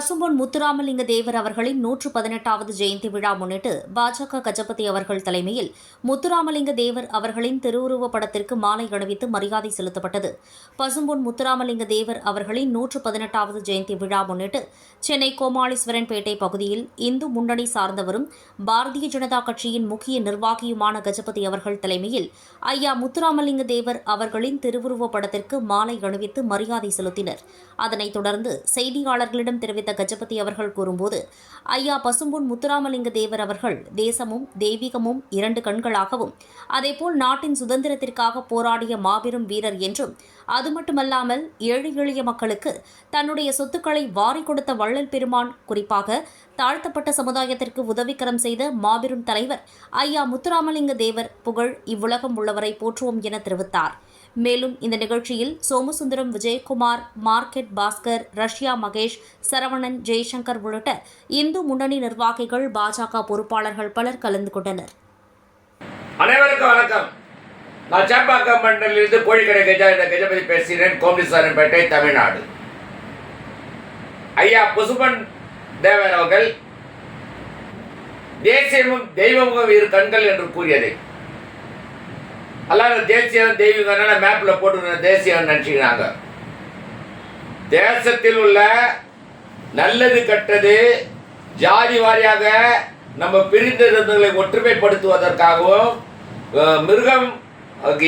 பசும்பொன் முத்துராமலிங்க தேவர் அவர்களின் நூற்று பதினெட்டாவது ஜெயந்தி விழா முன்னிட்டு பாஜக கஜபதி அவர்கள் தலைமையில் முத்துராமலிங்க தேவர் அவர்களின் திருவுருவப் படத்திற்கு மாலை அணிவித்து மரியாதை செலுத்தப்பட்டது. பசும்பொன் முத்துராமலிங்க தேவர் அவர்களின் நூற்று பதினெட்டாவது ஜெயந்தி விழா முன்னிட்டு சென்னை கோமாளீஸ்வரன்பேட்டை பகுதியில் இந்து முன்னணி சார்ந்தவரும் பாரதிய ஜனதா கட்சியின் முக்கிய நிர்வாகியுமான கஜபதி அவர்கள் தலைமையில் ஐயா முத்துராமலிங்க தேவர் அவர்களின் திருவுருவப் படத்திற்கு மாலை அணிவித்து மரியாதை செலுத்தினர். அதனைத் தொடர்ந்து செய்தியாளர்களிடம் தெரிவித்த கஜபதி அவர்கள் கூறும்போது ஐயா பசும்பொன் முத்துராமலிங்க தேவர் அவர்கள் தேசமும் தெய்வீகமும் இரண்டு கண்களாகவும் அதேபோல் நாட்டின் சுதந்திரத்திற்காக போராடிய மாபெரும் வீரர் என்றும் அது மட்டுமல்லாமல் ஏழை எளிய மக்களுக்கு தன்னுடைய சொத்துக்களை வாரி கொடுத்த வள்ளல் பெருமான் குறிப்பாக தாழ்த்தப்பட்ட சமுதாயத்திற்கு உதவிக்கரம் செய்த மாபெரும் தலைவர் ஐயா முத்துராமலிங்க தேவர் புகழ் இவ்வுலகம் உள்ளவரை போற்றுவோம் என தெரிவித்தார். மேலும் இந்த நிகழ்ச்சியில் சோமசுந்தரம் விஜயகுமார் மார்க்கெட் பாஸ்கர் ரஷ்யா மகேஷ் சரவணன் ஜெய்சங்கர் உள்ளிட்ட இந்து முன்னணி நிர்வாகிகள் பாஜக பொறுப்பாளர்கள் பலர் கலந்து கொண்டனர். அனைவருக்கும் வணக்கம். நான் சேப்பாக்கம் மண்டலிலிருந்து கோழிக்கடை கஜா என்ற கஜபதி பேசுகிறேன். கோமிசாரன்பேட்டை தமிழ்நாடு. ஐயா புசுமன் தேவர் அவர்கள் தேசியமும் தெய்வமும் இரு கண்கள் என்று கூறியதை அல்லாத தேசியம் தெய்வீகம் மேப்பில் போட்டு தேசியம் நினச்சிக்கிறாங்க தேசத்தில் உள்ள நல்லது கெட்டது ஜாதி வாரியாக நம்ம பிரிந்திருந்தவர்களை ஒற்றுமைப்படுத்துவதற்காகவும் மிருகம்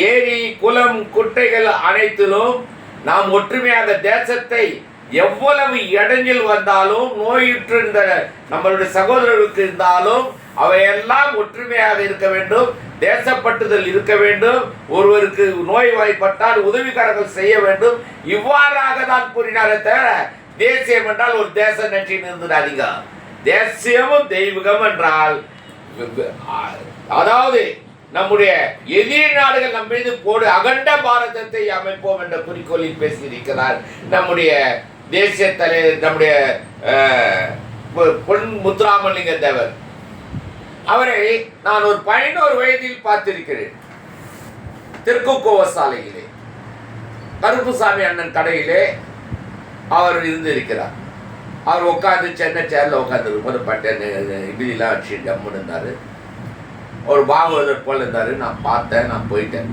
ஏரி குளம் குட்டைகள் அனைத்திலும் நாம் ஒற்றுமையாக தேசத்தை எவ்வளவு இடங்கில் வந்தாலும் நோயுற்று இருந்த நம்மளுடைய சகோதரர்களுக்கு இருந்தாலும் அவையெல்லாம் ஒற்றுமையாக இருக்க வேண்டும் தேசப்பட்டுதல் இருக்க வேண்டும் ஒருவருக்கு நோய்வாய்ப்பட்டால் உதவிக்காரர்கள் செய்ய வேண்டும். இவ்வாறாக தான் கூறினாரே தவிர தேசியம் என்றால் ஒரு தேச நன்றின்னு இருந்துடாதீங்க தேசியமும் தெய்வீகம் என்றால் அதாவது நம்முடைய எதிரி நாடுகள் நம் மீது போடு அகண்ட பாரதத்தை அமைப்போம் என்ற குறிக்கோளில் பேசியிருக்கிறார் நம்முடைய தேசிய தலைவர் நம்முடைய பொன் முத்துராமலிங்க தேவர் அவரை நான் ஒரு பதினோரு வயதில் பார்த்திருக்கிறேன். தெற்குக்கோவ சாலையிலே கருப்புசாமி அண்ணன் கடையிலே அவர் இருந்திருக்கிறார். அவர் உட்காந்து சென்னை சேரில் உட்காந்து ஒரு பட்டை இடிலாம் வச்சு ஜம்முன்னு இருந்தார். ஒரு பாகவதர் போல் இருந்தார். நான் பார்த்தேன் நான் போயிட்டேன்.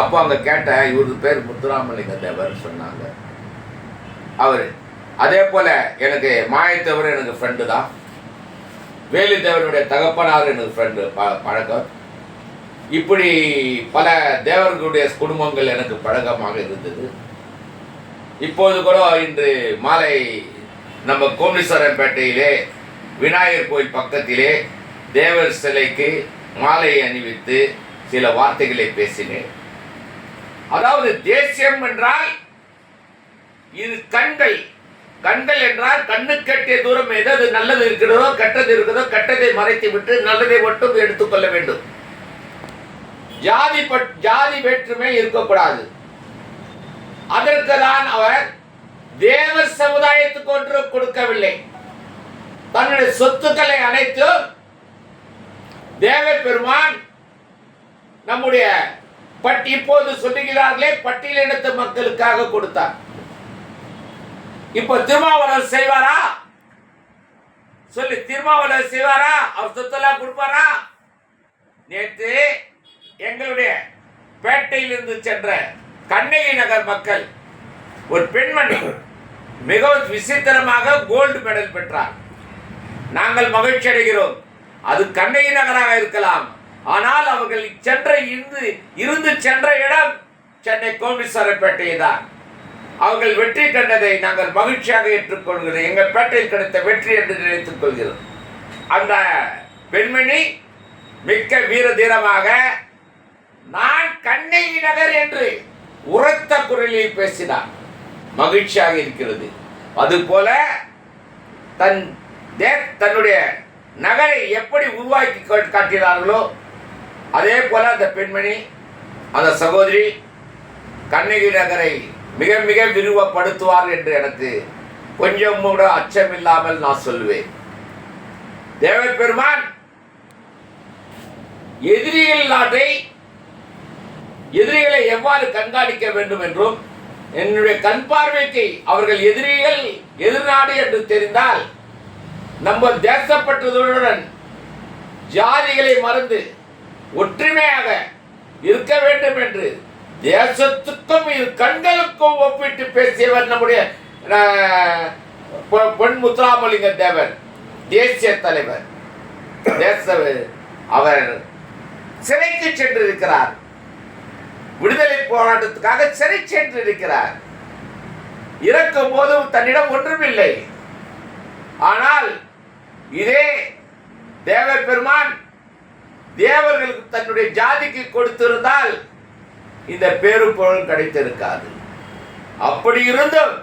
அப்போ அங்கே கேட்டேன் இவரது பேர் முத்துராமலிங்க தேவர் சொன்னாங்க. அவர் அதே போல் எனக்கு மாயத்தவர் எனக்கு ஃப்ரெண்டு தான். வேலுதேவனுடைய தகப்பனார் எனக்கு ஃப்ரெண்டு ப பழக்கம். இப்படி பல தேவர்களுடைய குடும்பங்கள் எனக்கு பழக்கமாக இருந்தது. இப்போது கூட இன்று மாலை நம்ம கோமேஸ்வரன்பேட்டையிலே விநாயகர் கோயில் பக்கத்திலே தேவர் சிலைக்கு மாலை அணிவித்து சில வார்த்தைகளை பேசினேன். அதாவது தேசியம் என்றால் இது கண்கள் கண்கள் என்றால் கண்ணு கட்டிய தூரம் எது நல்லது இருக்கிறதோ கெட்டது இருக்கிறதோ கெட்டதை மறைத்து விட்டு நல்லதை மட்டும் எடுத்துக்கொள்ள வேண்டும். ஜாதி பட் ஜாதி வேற்றுமை இருக்கக்கூடாது. அதற்கு தான் அவர் தேவர் சமுதாயத்துக்கு ஒன்று கொடுக்கவில்லை. தன்னுடைய சொத்துக்களை அனைத்தும் தேவ பெருமான் நம்முடைய பட் இப்போது சொல்லுகிறார்களே பட்டியலினத்து மக்களுக்காக கொடுத்தார். இப்போ திருமாவளவர் செய்வாரா? சொல்லி திருமாவளவர் செய்வாரா? அவர் சொத்தெல்லாம் கொடுப்பாரா? நேற்று எங்களுடைய பேட்டையிலிருந்து சென்ற கண்ணகி நகர் மக்கள் ஒரு பெண்மணி மிகவும் விசித்திரமாக கோல்டு மெடல் பெற்றார். நாங்கள் மகிழ்ச்சி அடைகிறோம். அது கண்ணகி நகராக இருக்கலாம். ஆனால் அவர்கள் சென்ற இருந்து இருந்து சென்ற இடம் சென்னை கோமிஸ்வரப்பேட்டை தான் அவர்கள் வெற்றி கண்டதை நாங்கள் மகிழ்ச்சியாக ஏற்றுக்கொள்கிறோம். எங்கள் பேட்டையில் கிடைத்த வெற்றி என்று நினைத்துக் கொள்கிறோம். அந்த பெண்மணி மிக்க வீர தீரமாக நான் கண்ணகி நகர் என்று உரத்த குரலில் பேசினார். மகிழ்ச்சியாக இருக்கிறது. அதுபோல தன் தே தன்னுடைய நகரை எப்படி உருவாக்கி காட்டினார்களோ அதே போல அந்த பெண்மணி அந்த சகோதரி கண்ணகி நகரை மிக மிக விருவப்படுத்துவார் என்று எனக்கு கொஞ்சம் கூட அச்சமில்லாமல் நான் சொல்லுவேன். தேவர் பெருமான் எதிரிகள் நாட்டை எதிரிகளை எவ்வாறு கண்காணிக்க வேண்டும் என்றும் என்னுடைய கண் பார்வைக்கு அவர்கள் எதிரிகள் எதிர்நாடு என்று தெரிந்தால் நம்ம தேசப்பட்டதுடன் ஜாதிகளை மறந்து ஒற்றுமையாக இருக்க வேண்டும் என்று தேசத்துக்கும் இரு கண்களுக்கும் ஒப்பிட்டு பேசியவர் நம்முடைய பொ- பொன் முத்துராமலிங்க தேவர் தேசிய தலைவர். தேச அவர் சிறைக்கு சென்றிருக்கிறார். விடுதலை போராட்டத்துக்காக சிறை சென்றிருக்கிறார். இறக்கும் போதும் தன்னிடம் ஒன்றுமில்லை ஆனால் இதே தேவர் பெருமான் தேவர்களுக்கு தன்னுடைய ஜாதிக்கு கொடுத்திருந்தால் இந்த பேரு கிடைத்திருக்காது. அப்படி இருந்தும்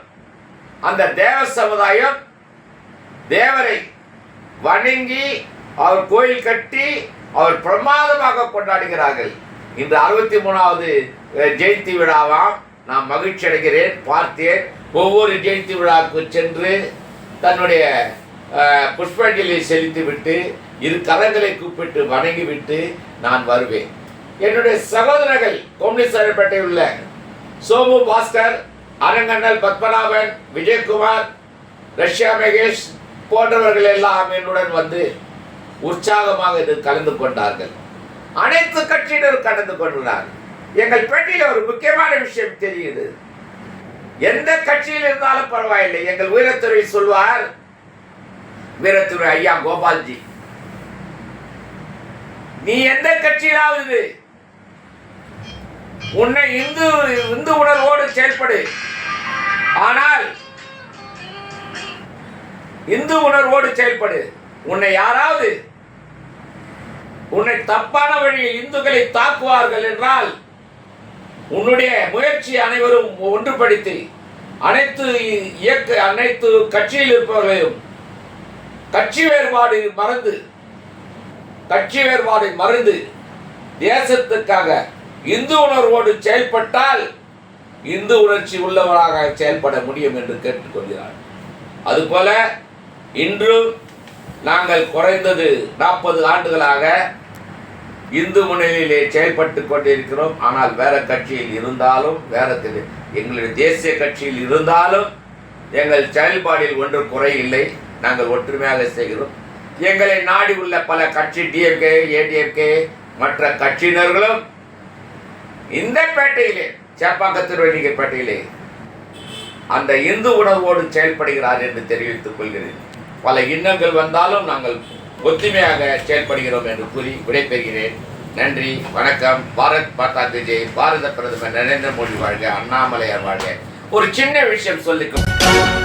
அந்த தேவ சமுதாயம் தேவரை வணங்கி அவர் கோயில் கட்டி அவர் பிரமாதமாக கொண்டாடுகிறார்கள். இன்று அறுபத்தி மூணாவது ஜெயந்தி விழாவாம். நான் மகிழ்ச்சி அடைகிறேன் பார்த்தேன். ஒவ்வொரு ஜெயந்தி விழாவுக்கு சென்று தன்னுடைய புஷ்பாஞ்சலியை செலுத்திவிட்டு இரு கரங்களை கூப்பிட்டு வணங்கிவிட்டு நான் வருவேன். என்னுடைய சகோதரர்கள் கோமலிசாரப்பேட்டை உள்ள சோமு பாஸ்கர் அரங்கண்ணல் பத்மநாபன் விஜயகுமார் ரஷ்யா மகேஷ் போன்றவர்கள் எல்லாம் என்னுடன் வந்து உற்சாகமாக இது கலந்து கொண்டார்கள். அனைத்து கட்சியினரும் கலந்து கொண்டுள்ளார் எங்கள் பேட்டியில் ஒரு முக்கியமான விஷயம் தெரியுது. எந்த கட்சியில் இருந்தாலும் பரவாயில்லை. எங்கள் வீரத்துறை சொல்வார் வீரத்துறை ஐயா கோபால்ஜி. நீ எந்த கட்சியிலாவது உன்னை இந்து இந்து உணர்வோடு செயல்படு. ஆனால் இந்து உணர்வோடு செயல்படு. உன்னை யாராவது உன்னை தப்பான வழியில் இந்துக்களை தாக்குவார்கள் என்றால் உன்னுடைய முயற்சி அனைவரும் ஒன்றுபடுத்தி அனைத்து இயக்க அனைத்து கட்சியில் இருப்பவர்களையும் கட்சி வேறுபாடு மறந்து கட்சி வேறுபாடு மறந்து தேசத்துக்காக இந்து உணர்வோடு செயல்பட்டால் இந்து உணர்ச்சி உள்ளவராக செயல்பட முடியும் என்று கேட்டுக்கொள்கிறார் அதுபோல இன்றும் நாங்கள் குறைந்தது நாற்பது ஆண்டுகளாக இந்து முன்னணியிலே செயல்பட்டு கொண்டிருக்கிறோம். ஆனால் வேற கட்சியில் இருந்தாலும் வேற எங்களுடைய தேசிய கட்சியில் இருந்தாலும் எங்கள் செயல்பாடில் ஒன்றும் குறையில்லை. நாங்கள் ஒற்றுமையாக செய்கிறோம். எங்களை நாடி உள்ள பல கட்சி டிஎம்கே ஏடிஎம்கே மற்ற கட்சியினர்களும் இந்த பேட்டையிலே சேப்பாக்கத்தில் வணிக பேட்டையிலே அந்த இந்து உணர்வோடு செயல்படுகிறார் என்று தெரிவித்துக் கொள்கிறேன். பல இன்னங்கள் வந்தாலும் நாங்கள் ஒத்துமையாக செயல்படுகிறோம் என்று கூறி விடைபெறுகிறேன். நன்றி வணக்கம். பாரத் மாதா விஜய் பாரத பிரதமர் நரேந்திர மோடி வாழ்க அண்ணாமலையார் வாழ்க. ஒரு சின்ன விஷயம் சொல்லிக்கும்